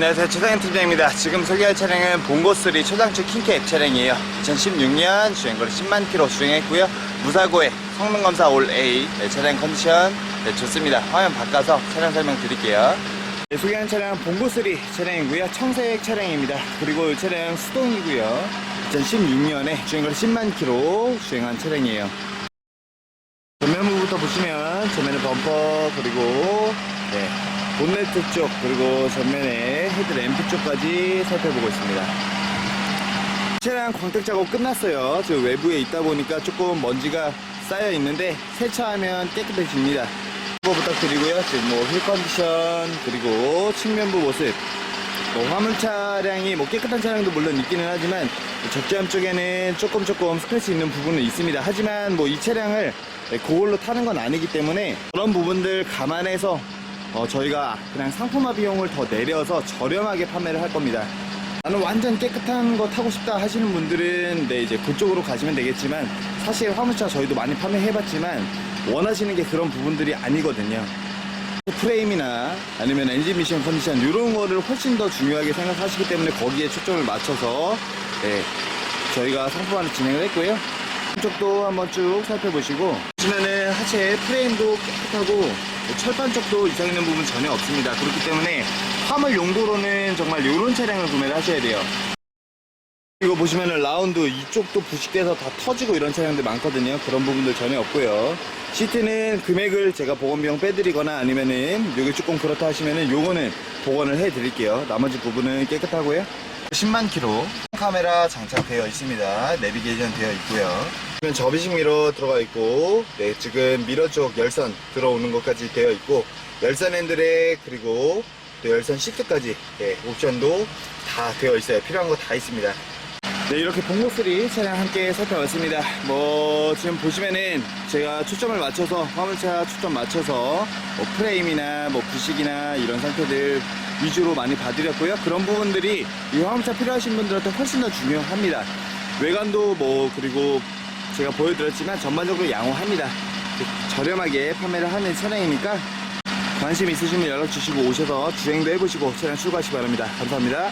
안녕하세요 최상현 팀장입니다. 지금 소개할 차량은 봉고3 초장축 킹캡 차량이에요. 2016년 주행거리 10만 킬로 주행했고요. 무사고에 성능검사 올 A 네, 차량 컨디션. 네, 좋습니다. 화면 바꿔서 차량 설명 드릴게요. 네, 소개하는 차량은 봉고3 차량이고요. 청색 차량입니다. 그리고 이 차량 수동이고요. 2016년에 주행거리 10만 킬로 주행한 차량이에요. 전면부부터 보시면 전면의 범퍼 그리고 네, 본네트 쪽 그리고 전면에 헤드 램프 쪽까지 살펴보고 있습니다. 차량 광택 작업 끝났어요. 저 외부에 있다 보니까 조금 먼지가 쌓여 있는데 세차하면 깨끗해집니다. 뭐 부탁드리고요. 지금 뭐 휠 컨디션 그리고 측면부 모습 뭐 화물 차량이 뭐 깨끗한 차량도 물론 있기는 하지만 적재함 쪽에는 조금 조금 스크래치 있는 부분은 있습니다. 하지만 뭐 이 차량을 그걸로 타는 건 아니기 때문에 그런 부분들 감안해서 어, 저희가 그냥 상품화 비용을 더 내려서 저렴하게 판매를 할 겁니다. 나는 완전 깨끗한 거 타고 싶다 하시는 분들은 네 이제 그쪽으로 가시면 되겠지만 사실 화물차 저희도 많이 판매해봤지만 원하시는 게 그런 부분들이 아니거든요. 프레임이나 아니면 엔진 미션 컨디션 이런 거를 훨씬 더 중요하게 생각하시기 때문에 거기에 초점을 맞춰서 네, 저희가 상품화를 진행을 했고요. 한쪽도 한번 쭉 살펴보시고 보시면은 하체 프레임도 깨끗하고 철판 쪽도 이상 있는 부분 전혀 없습니다. 그렇기 때문에 화물 용도로는 정말 이런 차량을 구매를 하셔야 돼요. 이거 보시면은 라운드 이쪽도 부식돼서 다 터지고 이런 차량들 많거든요. 그런 부분들 전혀 없고요. 시트는 금액을 제가 보건비용 빼드리거나 아니면은 여기 조금 그렇다 하시면은 요거는 복원을 해드릴게요. 나머지 부분은 깨끗하고요. 10만 킬로 카메라 장착되어 있습니다. 내비게이션 되어 있고요. 그러면 접이식 미러 들어가 있고, 네 지금 미러 쪽 열선 들어오는 것까지 되어 있고, 열선 핸들에 그리고 또 열선 시트까지 네, 옵션도 다 되어 있어요. 필요한 거 다 있습니다. 네, 이렇게 봉고3 차량 함께 살펴봤습니다. 뭐, 지금 보시면은 제가 초점을 맞춰서, 화물차 초점 맞춰서, 뭐 프레임이나 뭐 부식이나 이런 상태들 위주로 많이 봐드렸고요. 그런 부분들이 이 화물차 필요하신 분들한테 훨씬 더 중요합니다. 외관도 뭐, 그리고 제가 보여드렸지만 전반적으로 양호합니다. 저렴하게 판매를 하는 차량이니까 관심 있으시면 연락 주시고 오셔서 주행도 해보시고 차량 출고하시기 바랍니다. 감사합니다.